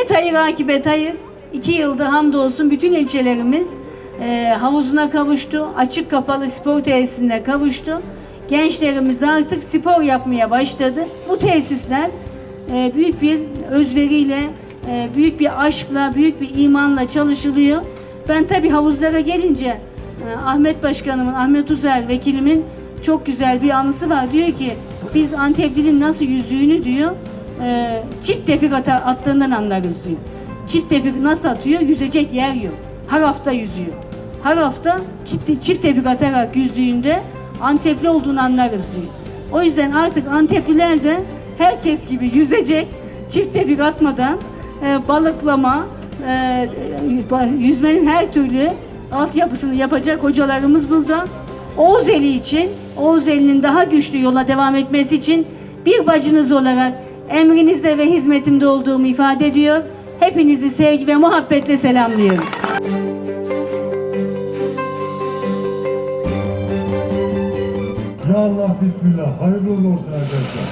Niyet hayır, akibet hayır. İki yılda hamdolsun bütün ilçelerimiz e, havuzuna kavuştu. Açık kapalı spor tesisine kavuştu. Gençlerimiz artık spor yapmaya başladı. Bu tesisler e, büyük bir özveriyle, e, büyük bir aşkla, büyük bir imanla çalışılıyor. Ben tabii havuzlara gelince e, Ahmet Başkanımın, Ahmet Uzer vekilimin çok güzel bir anısı var. Diyor ki biz Anteplinin nasıl yüzdüğünü diyor e, çift tepik ata- attığından anlarız diyor. Çift tepik nasıl atıyor? Yüzecek yer yok. Her hafta yüzüyor. Her hafta çift, çift tepik atarak yüzdüğünde Antepli olduğunu anlarız diyor. O yüzden artık Antepliler de herkes gibi yüzecek, çift tepik atmadan e, balıklama, e, e, yüzmenin her türlü altyapısını yapacak hocalarımız burada. Oğuzeli için, Oğuzeli'nin daha güçlü yola devam etmesi için bir bacınız olarak emrinizde ve hizmetimde olduğumu ifade ediyor. Hepinizi sevgi ve muhabbetle selamlıyorum. Ya Allah Bismillah. Hayırlı olsun arkadaşlar.